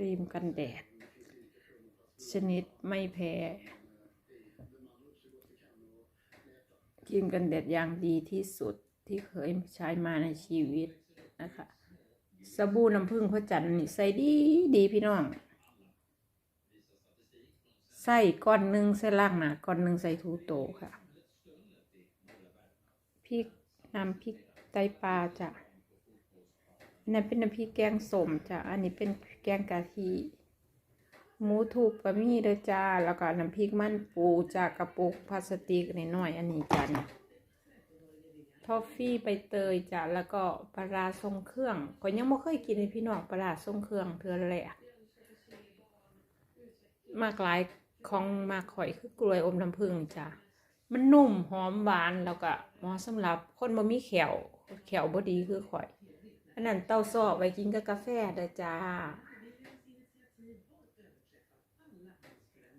ครีมกันแดด ชนิดไม่แพ้ ครีมกันแดดอย่างดีที่สุดที่เคยใช้มาในชีวิตนะคะสบู่น้ำผึ้งพระจันทร์นี่ใส่ดีดีพี่น้องใส่ก้อนหนึ่งใส่ล่างหนาก้อนหนึ่งใส่ทูโตค่ะ พริกน้ำพริกไตปลาจ้ะอันนั้นเป็นน้ำพริกแกงส้มจ้ะอันนี้เป็นแกงกะทิหมูถูกก็มีเด้อจ้า แล้วก็น้ำพริกมันปูจากกระปุกพลาสติกน้อยอันนี้จ้ะเนี่ยทอฟฟี่ใบเตยจ้ะแล้วก็ปลาร้าทรงเครื่องก็ยังไม่เคยกินเลยพี่น้องปลาร้าทรงเครื่องเทือแหละมากหลายของมากข่อยคือกล้วยอมน้ำผึ้งจ้ะ มันนุ่มหอมหวานแล้วก็เหมาะสำหรับคนบ่มีแขวแขวบ่ดีคือข่อยอันนั้นเต้าซอไว้กินกับกาแฟเด้อจ้า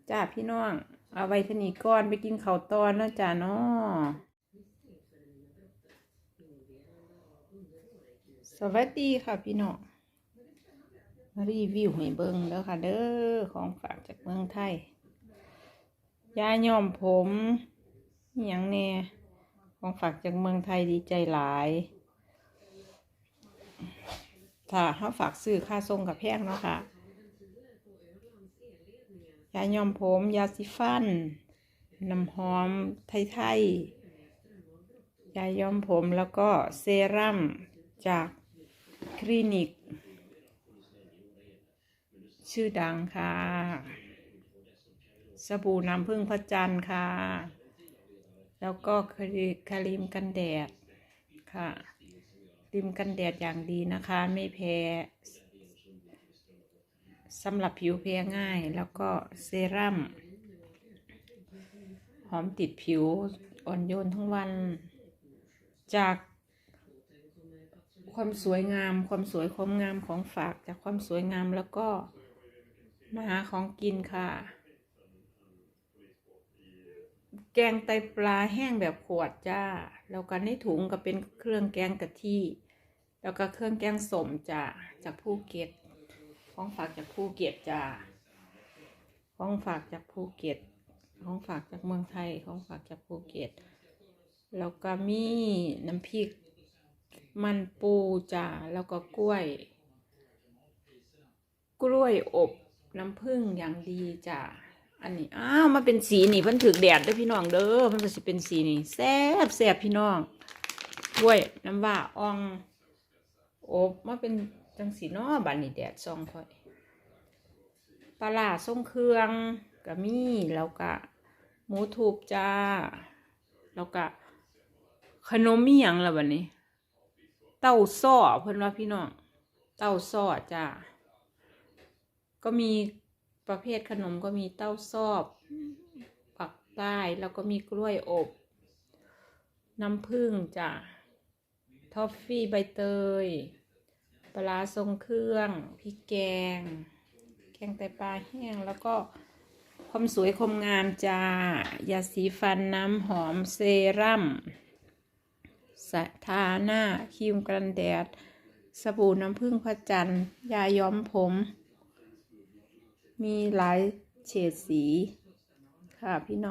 จ้าพี่น้อง เอาไว้ทนีก่อนไปกินข้าวตอนแล้วจ้าเนาะสวัสดีค่ะพี่น้องรีวิวให้เบิ่งแล้วค่ะเด้อของฝากจากเมืองไทยยาย้อมผม อย่างแน่ของฝากจากเมืองไทยดีใจหลาย ถ้าเขาฝากซื้อค่าส่งกับแพงเนาะค่ะ ยาย้อมผม ยาสีฟัน น้ำหอมไทยๆ ยาย้อมผมแล้วก็เซรั่มจากคลินิก ชื่อดังค่ะ สบู่น้ำผึ้งพระจันทร์ค่ะ แล้วก็ครีครีมกันแดดค่ะครีมกันแดดอย่างดีนะคะ ไม่แพ้สำหรับผิวแพ้ง่าย แล้วก็เซรั่มหอมติดผิวอ่อนโยนทั้งวัน จากความสวยงาม ความสวยความงามของฝากจากความสวยงามแล้วก็มาหาของกินค่ะ แกงไตปลาแห้งแบบขวดจ้า แล้วก็ในถุงก็เป็นเครื่องแกงกะทิ แล้วก็เครื่องแกงสมจ้าจากภูเก็ต ของฝากจากภูเก็ตจ้า ของฝากจากภูเก็ต ของฝากจากเมืองไทย ของฝากจากภูเก็ต แล้วก็มีน้ำพริก มันปูจ้า แล้วก็กล้วย กล้วยอบน้ำผึ้งอย่างดีจ้า อันนี้อ้าวมาเป็นสีนี่เพิ่นถึกแดดเด้อพี่น้องเด้อมันก็สิเป็นสีนี่แซ่บแซ่บพี่น้องกล้วยน้ำว่าอ่องอบมาเป็นจังสีนาะบัดนี้แดดซองค่อยปลาร้าส่งเครื่องก็มีแล้วก็หมูทูบจ้า แล้วก็ขนมมีหยังละบัดนี้ เต้าซ้อเพิ่นว่าพี่น้องเต้าซ้อจ้าก็มี ประเภทขนมก็มีเต้าซอบ ปักใต้แล้วก็มีกล้วยอบ น้ำผึ้งจ้ะทอฟฟี่ใบเตย ปลาทรงเครื่องพริกแกง แกงไตปลาแห้งแล้วก็ความสวยความงามจ้ายาสีฟันน้ำหอมเซรั่มสทาหน้าครีมกันแดด สบู่น้ำผึ้งพระจันทร์ยาย้อมผม มีหลายเฉดสีค่ะพี่น้อง